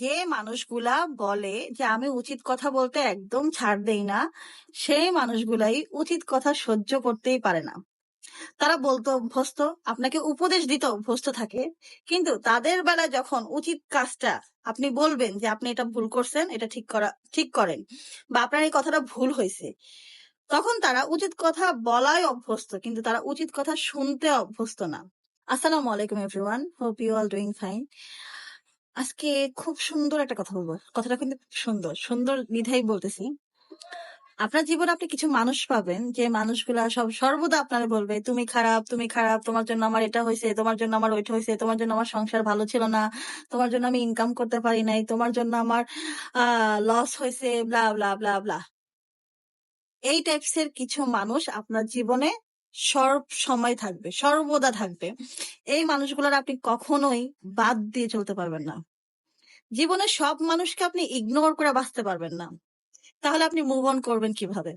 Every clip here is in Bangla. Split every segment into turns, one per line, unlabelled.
যে মানুষগুলা বলে যে, আমি উচিত কথা বলতে একদম ছাড় দেই না, সেই মানুষগুলাই উচিত কথা সহ্য করতেই পারে না। তারা বলতে, অভ্যস্ত, আপনাকে উপদেশ দিতে অভ্যস্ত থাকে, কিন্তু তাদের বেলায় যখন উচিত কাজটা আপনি বলবেন যে, আপনি এটা ভুল করছেন, এটা ঠিক করা, ঠিক করেন বা আপনার এই কথাটা ভুল হয়েছে, তখন তারা উচিত কথা বলায় অভ্যস্ত, কিন্তু তারা উচিত কথা শুনতে অভ্যস্ত না। আসসালামু আলাইকুম, everyone. Hope you all doing fine আজকে খুব সুন্দর একটা কথা বলব। কথাটা কিন্তু সুন্দর সুন্দর নিধাই বলতেছি। আপনার জীবনে আপনি কিছু মানুষ পাবেন, যে মানুষগুলা সব, সর্বদা আপনারা বলবে, তুমি খারাপ তুমি খারাপ, তোমার জন্য আমার এটা হয়েছে, তোমার জন্য আমার ওইটা হয়েছে, তোমার জন্য আমার সংসার ভালো ছিল না, তোমার জন্য আমি ইনকাম করতে পারি নাই, তোমার জন্য আমার লস হয়েছে ব্লা ব্লা ব্লা ব্লা এই টাইপসের কিছু মানুষ আপনার জীবনে সর্ব সময় থাকবে, সর্বদা থাকবে। এই মানুষগুলোর আপনি কখনোই বাদ দিয়ে চলতে পারবেন না। জীবনে সব মানুষকে আপনি ইগনোর করে বাঁচতে পারবেন না। তাহলে আপনি মুভ অন করবেন কীভাবে?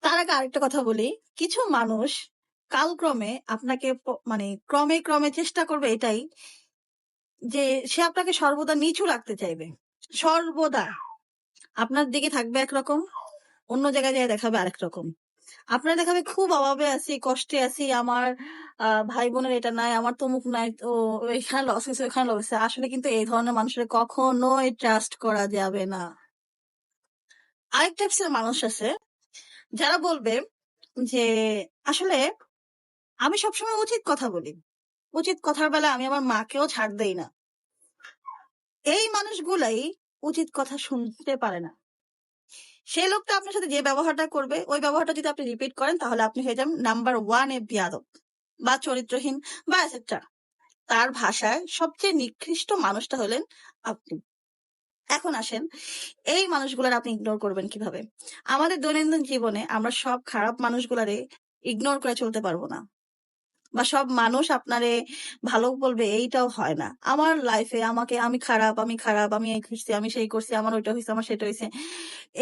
তার আগে আরেকটা কথা বলি, কিছু মানুষ কালক্রমে আপনাকে মানে ক্রমে ক্রমে চেষ্টা করবে এটাই যে সে আপনাকে সর্বদা নিচু রাখতে চাইবে। সর্বদা। আপনার দিকে থাকবে একরকম, অন্য জায়গায় যায় দেখাবে আরেক রকম আপনার দেখাবে খুব অভাবে আছি, কষ্টে আছি, আমার ভাই বোনের এটা নাই, আমার তমুক নাই, তো এখানে লস হয়েছে, ওখানে লস হয়েছে। আসলে কিন্তু এই ধরনের মানুষের কখনোই ট্রাস্ট করা যাবে না। আরেক টাইপসের মানুষ আছে, যারা বলবে যে, আসলে আমি সবসময় উচিত কথা বলি। উচিত কথার বেলা আমি আমার মাকেও ছাড় দেই না। এই মানুষগুলাই উচিত কথা শুনতে পারে না। সেই লোকটা আপনার সাথে যে ব্যবহারটা করবে, ওই ব্যবহারটা যদি আপনি রিপিট করেন, তাহলে আপনি হয়ে যাবেন নাম্বার ওয়ান এ বিয়াদব বা চরিত্রহীন বা এসেট্রা তার ভাষায় সবচেয়ে নিকৃষ্ট মানুষটা হলেন আপনি। এখন আসেন, এই মানুষগুলার আপনি ইগনোর করবেন কীভাবে? আমাদের দৈনন্দিন জীবনে আমরা সব খারাপ মানুষগুলারে ইগনোর করে চলতে পারব না। বা সব মানুষ আপনারে ভালো বলবে এইটাও হয় না। আমার লাইফে আমাকে আমি খারাপ আমি খারাপ, আমি এই করছি, আমি সেই করছি, আমার ওইটা হয়েছে আমার সেটা হয়েছে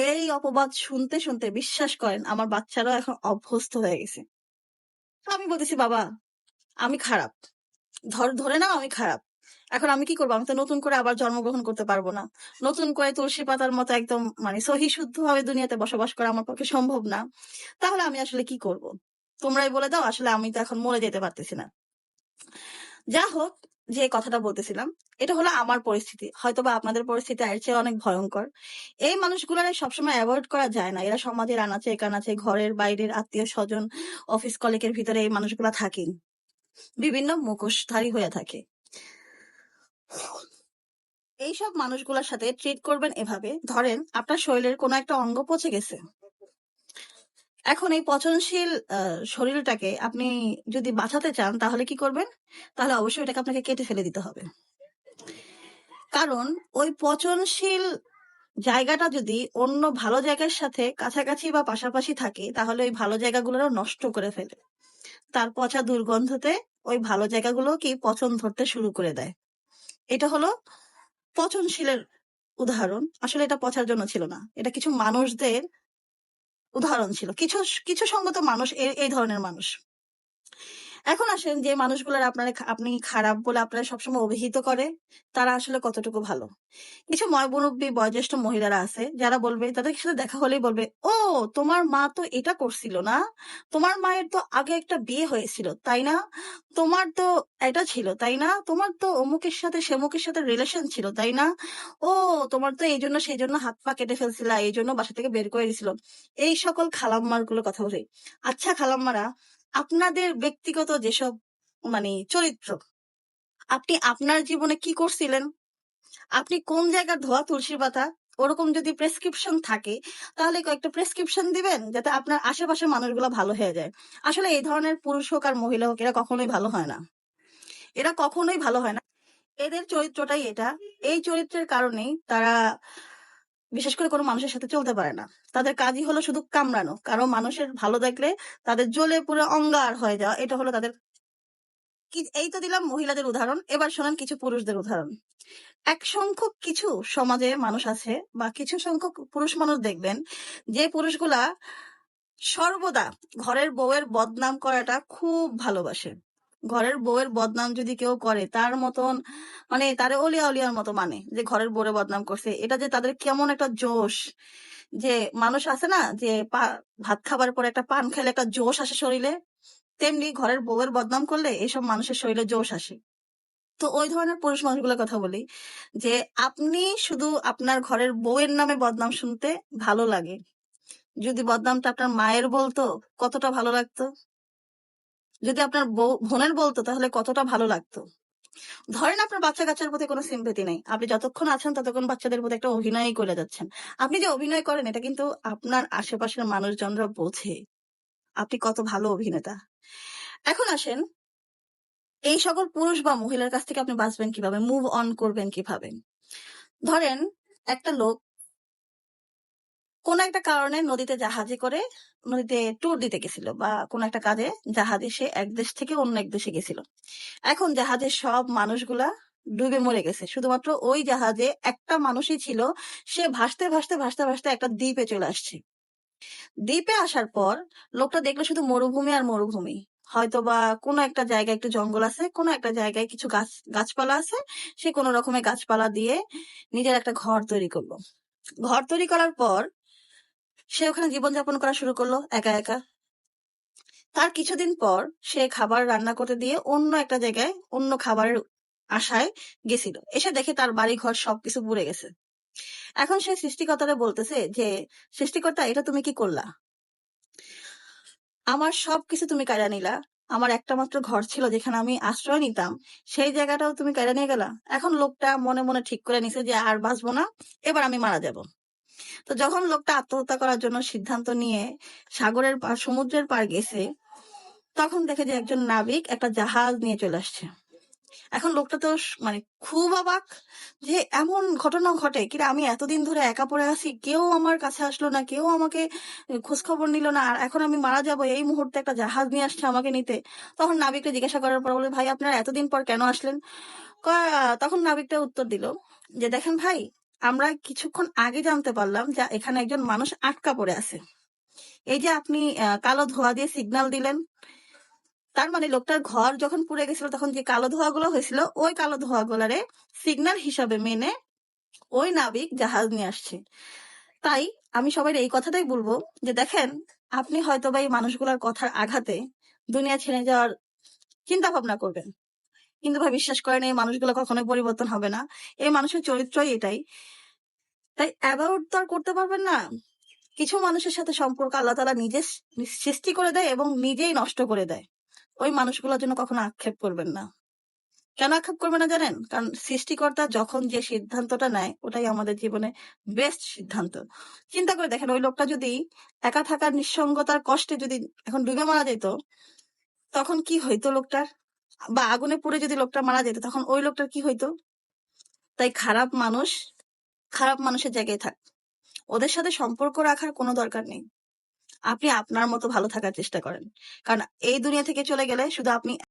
এই অপবাদ শুনতে শুনতে বিশ্বাস করেন আমার বাচ্চারাও এখন অভ্যস্ত হয়ে গেছে। আমি বলতেছি, বাবা, আমি খারাপ। ধর, ধরে নাও আমি খারাপ। এখন আমি কি করব? আমি তো নতুন করে আবার জন্মগ্রহণ করতে পারব না। নতুন করে তুলসী পাতার মতো একদম মানে সহি শুদ্ধ ভাবে দুনিয়াতে বসবাস করা আমার পক্ষে সম্ভব না। তাহলে আমি আসলে কি করব? তোমরাই বলে দাও, আসলে আমি তো এখন মরে যেতে পারতেছি না। যা হোক যে কথাটা বলতেছিলাম, এটা হলো আমার পরিস্থিতি। হয়তো বা আপনাদের পরিস্থিতি এর চেয়ে অনেক ভয়ঙ্কর। এই মানুষগুলোর সবসময় অ্যাভয়েড করা যায় না। এরা সমাজের আনাচে কানাচে, ঘরের বাইরের আত্মীয় স্বজন অফিস কলিগের ভিতরে এই মানুষগুলা থাকেন বিভিন্ন মুখোশধারী হয়ে থাকে। এইসব মানুষগুলোর সাথে ট্রিট করবেন এভাবে। ধরেন, আপনার শরীরের কোনো একটা অঙ্গ পচে গেছে। এখন এই পচনশীল শরীরটাকে আপনি যদি বাঁচাতে চান, তাহলে কি করবেন? তাহলে অবশ্যই এটাকে আপনাকে কেটে ফেলে দিতে হবে। কারণ ওই পচনশীল জায়গাটা যদি অন্য ভালো জায়গার সাথে কাছাকাছি বা পাশাপাশি থাকে, তাহলে ওই ভালো জায়গাগুলোরও নষ্ট করে ফেলে। তার পচা দুর্গন্ধতে ওই ভালো জায়গাগুলো কি পচন ধরতে শুরু করে দেয়। এটা হলো পচনশীলের উদাহরণ। আসলে এটা পচার জন্য ছিল না। এটা কিছু মানুষদের উদাহরণ ছিল। কিছু কিছু সংগত মানুষ এই ধরনের মানুষ। এখন আসেন যে মানুষগুলোর আপনার আপনি খারাপ বলে আপনারা সবসময় অভিহিত করে, তারা আসলে কতটুকু ভালো? কিছু ময়মুরব্বী বয়োজ্যেষ্ঠ মহিলারা আছে, যারা বলবে, তাদের সাথে দেখা হলেই বলবে, ও, তোমার মা তো এটা করছিল না। তোমার মায়ের তো আগে একটা বিয়ে হয়েছিল, তাই না? তোমার তো এটা ছিল, তাই না? তোমার তো অমুকের সাথে সেমুকের সাথে রিলেশন ছিল, তাই না? ও, তোমার তো এই জন্য সেই জন্য হাত পা কেটে ফেলছিল, এই জন্য বাসা থেকে বের করে দিছিল। এই সকল খালাম্মারগুলো কথা বলি। আচ্ছা খালাম্মারা আপনাদের ব্যক্তিগত যেসব মানে চরিত্র, আপনি আপনার জীবনে কি করছিলেন? আপনি কোন জায়গার ধোয়া তুলসী পাতা? ওরকম যদি প্রেসক্রিপশন থাকে, তাহলে কয়েকটা প্রেসক্রিপশন দিবেন যাতে আপনার আশেপাশের মানুষগুলো ভালো হয়ে যায়। আসলে এই ধরনের পুরুষ হোক আর মহিলা হোক, এরা কখনোই ভালো হয় না। এরা কখনোই ভালো হয় না। এদের চরিত্রটাই এটা। এই চরিত্রের কারণেই তারা বিশেষ করে কোনো মানুষের সাথে চলতে পারে না। তাদের কাজই হলো শুধু কামড়ানো। কারণ মানুষের ভালো দেখলে তাদের জ্বলে পুরো অঙ্গার হয়ে যাওয়া, এটা হলো তাদের এই তো দিলাম মহিলাদের উদাহরণ। এবার শোনেন কিছু পুরুষদের উদাহরণ। এক সংখ্যক কিছু সমাজে মানুষ আছে বা কিছু সংখ্যক পুরুষ মানুষ দেখবেন, যে পুরুষগুলা সর্বদা ঘরের বউয়ের বদনাম করাটা খুব ভালোবাসে। ঘরের বউয়ের বদনাম যদি কেউ করে, তার মতন মানে তারে অলিয়া অলিয়ার মতো মানে যে ঘরের বউরে বদনাম করছে। এটা যে তাদের কেমন একটা জোশ, যে মানুষ আছে না, যে ভাত খাবার পরে একটা পান খেলে একটা জোশ আসে শরীরে, তেমনি ঘরের বউয়ের বদনাম করলে এইসব মানুষের শরীরে জোশ আসে। তো ওই ধরনের পুরুষ মানুষগুলোর কথা বলি, যে আপনি শুধু আপনার ঘরের বউয়ের নামে বদনাম শুনতে ভালো লাগে। যদি বদনামটা আপনার মায়ের বলতো, কতটা ভালো লাগতো? যদি আপনার বোনের বলতো তাহলে কতটা ভালো লাগতো। ধরেন আপনার বাচ্চা কাচ্চার প্রতি কোনো সিম্পেতি নেই। আপনি যতক্ষণ আছেন ততক্ষণ বাচ্চাদের প্রতি একটা অভিনয়ই করে যাচ্ছেন। আপনি যে অভিনয় করেন, এটা কিন্তু আপনার আশেপাশের মানুষজনরা বোঝে। আপনি কত ভালো অভিনেতা। এখন আসেন, এই সকল পুরুষ বা মহিলার কাছ থেকে আপনি বাঁচবেন কীভাবে? মুভ অন করবেন কীভাবে? ধরেন, একটা লোক কোন একটা কারণে নদীতে জাহাজে করে নদীতে ট্যুর দিতে গেছিল বা কোন একটা কাজে জাহাজে সে এক দেশ থেকে অন্য এক দেশে গেছিল। এখন জাহাজের সব মানুষগুলা ডুবে মরে গেছে। শুধুমাত্র ওই জাহাজে একটা মানুষই ছিল, সে ভাসতে ভাসতে ভাসতে ভাসতে একটা দ্বীপে চলে আসছে। দ্বীপে আসার পর লোকটা দেখল শুধু মরুভূমি আর মরুভূমি। হয়তো বা কোনো একটা জায়গায় একটু জঙ্গল আছে, কোনো একটা জায়গায় কিছু গাছ, গাছপালা আছে, সে কোনো রকমের গাছপালা দিয়ে নিজের একটা ঘর তৈরি করল। ঘর তৈরি করার পর সে ওখানে জীবনযাপন করা শুরু করল একা একা। তার কিছুদিন পর সে খাবার রান্না করতে দিয়ে অন্য একটা জায়গায় অন্য খাবারের আশায় গেছিল। এসে দেখে তার বাড়ি ঘর সবকিছু পুড়ে গেছে। এখন সে সৃষ্টিকর্তারে বলতেছে যে, সৃষ্টিকর্তা, এটা তুমি কি করলা? আমার সবকিছু তুমি কায়রা নিলা। আমার একটা মাত্র ঘর ছিল যেখানে আমি আশ্রয় নিতাম। সেই জায়গাটাও তুমি কায়রা নিয়ে গেলা? এখন লোকটা মনে মনে ঠিক করে নিছে যে, আর বাঁচবো না। এবার আমি মারা যাব। তো যখন লোকটা আত্মহত্যা করার জন্য সিদ্ধান্ত নিয়ে সাগরের সমুদ্রের পার গেছে, তখন দেখে যে একজন নাবিক একটা জাহাজ নিয়ে চলে আসছে। এখন লোকটা তো মানে খুব অবাক যে এমন ঘটনা ঘটে। কিনা আমি এতদিন ধরে একা পড়ে আছি, কেউ আমার কাছে আসলো না, কেউ আমাকে খোঁজ খবর নিল না, আর এখন আমি মারা যাব, এই মুহূর্তে একটা জাহাজ নিয়ে আসছে আমাকে নিতে। তখন নাবিককে জিজ্ঞাসা করার পর বলে, ভাই, আপনারা এতদিন পর কেন আসলেন? তখন নাবিকটা উত্তর দিল যে, দেখেন ভাই আমরা কিছুক্ষণ আগে জানতে পারলাম যে এখানে একজন মানুষ আটকা পড়ে আছে। এই যে আপনি কালো ধোয়া দিয়ে সিগনাল দিলেন, তার মানে লোকটার ঘর যখন পুড়ে গেছিল তখন যে কালো ধোয়া গুলো হয়েছিল, ওই কালো ধোয়া গুলারে সিগন্যাল হিসাবে মেনে ওই নাবিক জাহাজ নিয়ে আসছে। তাই আমি সবাই এই কথাটাই বলব যে দেখেন, আপনি হয়তো বা এই মানুষগুলার কথার আঘাতে দুনিয়া ছেড়ে যাওয়ার চিন্তা ভাবনা করবেন। কিন্তু ভাই বিশ্বাস করেন, এই মানুষগুলো কখনোই পরিবর্তন হবে না। এই মানুষের চরিত্রই এটাই। তাই অ্যাবাউট তো আর করতে পারবেন না। কিছু মানুষের সাথে সম্পর্ক আল্লাহ তালা নিজে সৃষ্টি করে দেয় এবং নিজেই নষ্ট করে দেয়। ওই মানুষগুলোর জন্য কখনো আক্ষেপ করবেন না। কেন আক্ষেপ করবেন না জানেন? কারণ সৃষ্টিকর্তা যখন যে সিদ্ধান্তটা নেয়, ওটাই আমাদের জীবনে বেস্ট সিদ্ধান্ত। চিন্তা করে দেখেন, ওই লোকটা যদি একা থাকার নিঃসঙ্গতার কষ্টে যদি এখন ডুবে মারা যেত, তখন কি হইতো লোকটার? বা আগুনে পুড়ে যদি লোকটা মারা যেত, তখন ওই লোকটার কি হইতো? তাই খারাপ মানুষ, খারাপ মানুষের জায়গায় থাক। ওদের সাথে সম্পর্ক রাখার কোনো দরকার নেই। আপনি আপনার মতো ভালো থাকার চেষ্টা করেন। কারণ এই দুনিয়া থেকে চলে গেলে শুধু আপনি